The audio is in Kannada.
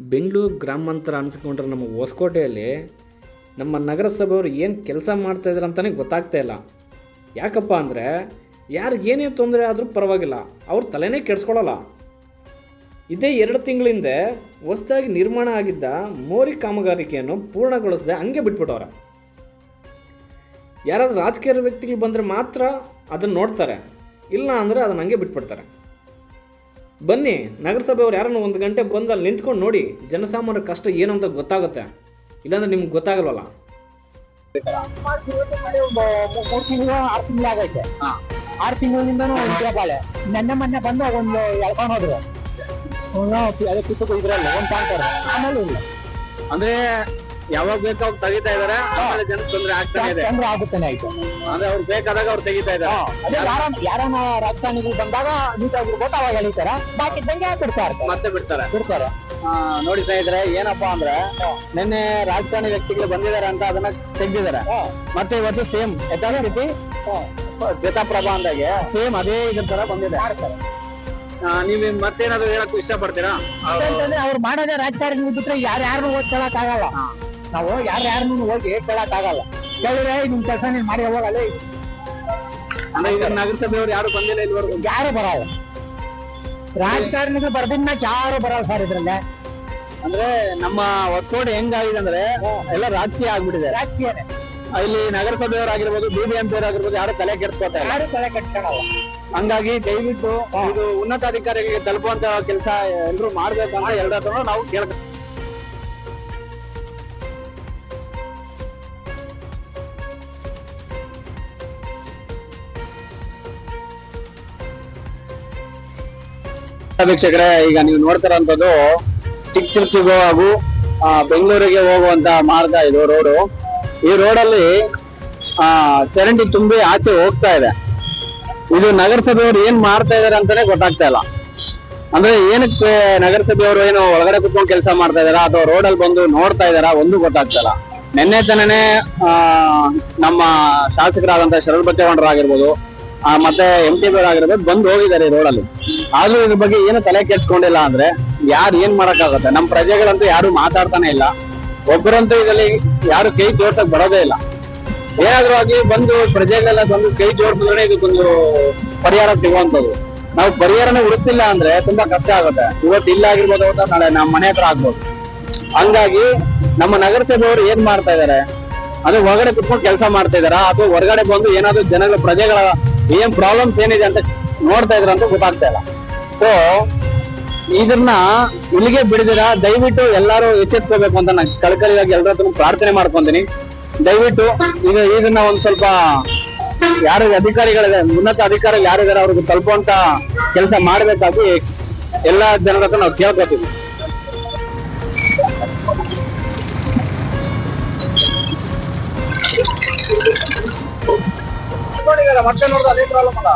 ಬೆಂಗಳೂರು ಗ್ರಾಮಾಂತರ ಅನಿಸ್ಕೊಂಡ್ರೆ ನಮ್ಮ ಹೊಸಕೋಟೆಯಲ್ಲಿ ನಮ್ಮ ನಗರಸಭೆಯವರು ಏನು ಕೆಲಸ ಮಾಡ್ತಾಯಿದ್ರು ಅಂತಲೇ ಗೊತ್ತಾಗ್ತಾ ಇಲ್ಲ. ಯಾಕಪ್ಪ ಅಂದರೆ ಯಾರಿಗೇನೇ ತೊಂದರೆ ಆದರೂ ಪರವಾಗಿಲ್ಲ, ಅವ್ರ ತಲೆನೇ ಕೆಡಿಸ್ಕೊಳ್ಳಲ್ಲ ಇದೇ ಎರಡು ತಿಂಗಳ ಹಿಂದೆ ಹೊಸದಾಗಿ ನಿರ್ಮಾಣ ಆಗಿದ್ದ ಮೋರಿ ಕಾಮಗಾರಿಕೆಯನ್ನು ಪೂರ್ಣಗೊಳಿಸದೆ ಹಂಗೆ ಬಿಟ್ಬಿಟ್ಟವ್ರೆ. ಯಾರಾದರೂ ರಾಜಕೀಯ ವ್ಯಕ್ತಿಗಳು ಬಂದರೆ ಮಾತ್ರ ಅದನ್ನು ನೋಡ್ತಾರೆ ಇಲ್ಲ ಅಂದರೆ ಅದನ್ನು ಹಂಗೆ ಬಿಟ್ಬಿಡ್ತಾರೆ. ಬನ್ನಿ ನಗರಸಭೆಯವ್ರು ಯಾರನ್ನು ಒಂದು ಗಂಟೆ ಬಂದು ಅಲ್ಲಿ ನಿಂತ್ಕೊಂಡು ನೋಡಿ ಜನಸಾಮಾನ್ಯರ ಕಷ್ಟ ಏನು ಅಂತ ಗೊತ್ತಾಗುತ್ತೆ. ಇಲ್ಲಾಂದ್ರೆ ನಿಮ್ಗೆ ಗೊತ್ತಾಗಲ್ವಲ್ಲ? ಮೂರು ತಿಂಗಳು ಆರು ತಿಂಗಳು ಆಗೈತೆ ಆರು ತಿಂಗಳಿಂದನೂ ಬಾಳೆ. ನೆನ್ನೆ ಮೊನ್ನೆ ಬಂದು ಒಂದು ಎಳ್ಕೊಂಡು ಹೋದ್ರು. ಅದೇ ಕಿತ್ತು ಇದ್ರಲ್ಲಿ ಒಂದ್ ಟ್ಯಾಂಕರ್ ಆಮೇಲೆ ಇಲ್ಲ. ಅಂದ್ರೆ ಯಾವಾಗ ಬೇಕು ಅವ್ರು ತೆಗಿತಾ ಇದಾರೆ? ಆಮೇಲೆ ಜನ ತೊಂದ್ರೆ ಆಗ್ತಾನೆ ಇದೆ. ತೊಂದ್ರೆ ಆಗುತ್ತಾನೆ ಆಯ್ತು. ಅಂದ್ರೆ ಅವ್ರು ಬೇಕಾದಾಗ ಅವ್ರು ತೆಗಿತಾ ಇದಾರೆ. ಅದೇ ಯಾರ ಯಾರನ್ನ ರಾಜಕಾರಣಿಗಳು ಬಂದಾಗ ನೀಟಾಗಿರ್ಬೇಕು ಅವಾಗ ಎಳಿತಾರ ಬಾಕಿ ಇದ್ದಂಗೆ ಬಿಡ್ತಾರೆ ಮತ್ತೆ ಬಿಡ್ತಾರೆ. ಬಿಡ್ತಾರೆ. ನೋಡಿತಾ ನೋಡಿ ಸ್ನೇಹಿತರೆ ಏನಪ್ಪಾ ಅಂದ್ರೆ ನಿನ್ನೆ ರಾಜಕಾರಣಿ ವ್ಯಕ್ತಿಗಳು ಬಂದಿದ್ದಾರೆ ಅಂತ ಅದನ್ನ ತೆಗ್ದಿದ್ದಾರೆ. ಮತ್ತೆ ಇವತ್ತು ಸೇಮ್ ಯಾಕಂದ್ರೆ ರೀತಿ? ಜತಾಪ್ರಭಾ ಅಂದಾಗೆ ಸೇಮ್ ಅದೇ ಇದ್ರ ತರ ಬಂದಿದೆ. ನೀವ್ ಮತ್ತೇನಾದ್ರು ಹೇಳಕ್ ಇಷ್ಟ ಪಡ್ತೀರಾ ಅವ್ರು ಮಾಡೋದೇ ರಾಜಕಾರಣಿ ಬಿಟ್ರೆ ಯಾರ್ಯಾರು ಓದ್ಕೊಳಕ್ ಕೇಳಕ್ ಆಗಲ್ಲ ನಾವು ಯಾರು ಹೋಗಿ ಕೇಳಕ್ ಆಗಲ್ಲ ಕೇಳಿದ್ರೆ ನಿಮ್ ಕೆಲಸ ನೀನ್ ಮಾಡಿ ಹೋಗಲ್ಲ ನಗರಸಭೆಯವ್ರು ಯಾರು ಬಂದಿಲ್ಲ ಇಲ್ಲಿವರೆಗೂ? ಯಾರು ಬರಲ್ಲ. ರಾಜಕಾರಣಿಗಳು ಬರ್ದಿನ ಯಾರು ಬರಲ್ಲ ಸರ್ ಇದ್ರಲ್ಲೇ. ಅಂದ್ರೆ ನಮ್ಮ ಹೊಸಕೋಟೆ ಹೆಂಗಾಗಿದೆ ಅಂದ್ರೆ ಎಲ್ಲ ರಾಜಕೀಯ ಆಗ್ಬಿಟ್ಟಿದೆ. ರಾಜಕೀಯ ಇಲ್ಲಿ ನಗರಸಭೆಯವರಾಗಿರ್ಬೋದು ಬಿಬಿಎಂಪಿ ಆಗಿರ್ಬೋದು ಯಾರು ತಲೆ ಕೆಡಿಸ್ಕೊತಾ ಇಲ್ಲ. ಯಾರು ತಲೆ ಕೆಡ್ಸ್ಕೊಳಲ್ಲ. ಹಂಗಾಗಿ ದಯವಿಟ್ಟು ಇದು ಉನ್ನತ ಅಧಿಕಾರಿಗಳಿಗೆ ತಲುಪುವಂತ ಕೆಲಸ ಎಲ್ರು ಮಾಡ್ಬೇಕು ಅಂತ ಎಲ್ಲರ ನಾವು ಕೇಳ್ಕ ವೀಕ್ಷಕರೇ, ಈಗ ನೀವು ನೋಡ್ತಾರಂತದ್ದು ಚಿಕ್ಕ ಚಿಕ್ಕ ಹಾಗೂ ಬೆಂಗಳೂರಿಗೆ ಹೋಗುವಂತ ಮಾರ್ಗ ಇದು ರೋಡು. ಈ ರೋಡಲ್ಲಿ, ಆ, ಚರಂಡಿ ತುಂಬಿ ಆಚೆ ಹೋಗ್ತಾ ಇದೆ. ಇದು ನಗರಸಭೆಯವರು ಏನ್ ಮಾಡ್ತಾ ಇದಾರೆ ಅಂತಾನೆ ಗೊತ್ತಾಗ್ತಾ ಇಲ್ಲ. ಅಂದ್ರೆ ಏನಕ್ಕೆ ನಗರಸಭೆಯವರು ಏನು ಒಳಗಡೆ ಕುತ್ಕೊಂಡು ಕೆಲಸ ಮಾಡ್ತಾ ಇದಾರ? ಅಥವಾ ರೋಡಲ್ಲಿ ಬಂದು ನೋಡ್ತಾ ಇದಾರ? ಒಂದು ಗೊತ್ತಾಗ್ತಾ ಇಲ್ಲ. ನಿನ್ನೆ ತಾನೇ ಆ, ನಮ್ಮ ಶಾಸಕರಾದಂತ ಶರದ್ ಬಚ್ಚೇಗೌಡರು ಆಗಿರ್ಬೋದು ಮತ್ತೆ ಎಂ ಟಿ ಬಿ ಆಗಿರ್ಬೋದು ಬಂದು ಹೋಗಿದ್ದಾರೆ ರೋಡ್ ರೋಡಲ್ಲಿ. ಆದ್ರೂ ಇದ್ರ ಬಗ್ಗೆ ಏನು ತಲೆ ಕೆಡ್ಸ್ಕೊಂಡಿಲ್ಲ ಅಂದ್ರೆ ಯಾರು ಏನ್ ಮಾಡಕ್ಕಾಗತ್ತೆ? ನಮ್ಮ ಪ್ರಜೆಗಳಂತೂ ಯಾರು ಮಾತಾಡ್ತಾನೆ ಇಲ್ಲ. ಒಬ್ಬರಂತೂ ಇದರಲ್ಲಿ ಯಾರು ಕೈ ಜೋಡ್ಸಕ್ ಬರೋದೇ ಇಲ್ಲ. ಏನಾದ್ರೂ ಆಗಿ ಬಂದು ಪ್ರಜೆಗಳೆಲ್ಲ ಬಂದು ಕೈ ಜೋಡಿಸಿದ್ರೆ ಇದಕ್ಕೊಂದು ಪರಿಹಾರ ಸಿಗುವಂತದ್ದು ನಾವು ಪರಿಹಾರನೇ ಹುಡುಕ್ತಿಲ್ಲ ಅಂದ್ರೆ ತುಂಬಾ ಕಷ್ಟ ಆಗುತ್ತೆ. ಇವತ್ತು ಇಲ್ಲ ಆಗಿರ್ಬೋದು ಅಂತ ನಾಳೆ ನಮ್ಮ ಮನೆ ಹತ್ರ ಆಗ್ಬೋದು. ಹಂಗಾಗಿ ನಮ್ಮ ನಗರಸಭೆಯವರು ಏನ್ ಮಾಡ್ತಾ ಇದಾರೆ? ಅದು ಹೊರಗಡೆ ಕುತ್ಕೊಂಡು ಕೆಲಸ ಮಾಡ್ತಾ ಇದಾರ? ಅಥವಾ ಹೊರಗಡೆ ಬಂದು ಏನಾದ್ರು ಜನಗಳ, ಪ್ರಜೆಗಳ ಏನ್ ಪ್ರಾಬ್ಲಮ್ಸ್ ಏನಿದೆ ಅಂತ ನೋಡ್ತಾ ಇದ್ರ ಅಂತ ಗೊತ್ತಾಗ್ತಾ ಇಲ್ಲ. ಸೊ ಇದನ್ನ ಇಲ್ಲಿಗೆ ಬಿಡದಿರ? ದಯವಿಟ್ಟು ಎಲ್ಲಾರು ಎಚ್ಚೆತ್ಕೋಬೇಕು ಅಂತ ನಾನು ಕಳಕಳಿಯಾಗಿ ಎಲ್ಲರ ಹತ್ರ ಪ್ರಾರ್ಥನೆ ಮಾಡ್ಕೊಂತೀನಿ. ದಯವಿಟ್ಟು ಇದು ಇದನ್ನ ಒಂದ್ ಸ್ವಲ್ಪ ಯಾರು ಅಧಿಕಾರಿಗಳಿದೆ ಉನ್ನತ ಅಧಿಕಾರಿಗಳು ಯಾರಿದ್ದಾರೆ ಅವ್ರಿಗೆ ತಲುಪುವಂತ ಕೆಲಸ ಮಾಡ್ಬೇಕಾಗಿ ಎಲ್ಲಾ ಜನರ ಹತ್ರ ನಾವು ಕೇಳ್ಕೊತೀವಿ. ಮತ್ತೆ ನೋಡಿದ್ರೆ ಅದೇ ಪ್ರಾಬ್ಲಮ್ ಅಲ್ಲ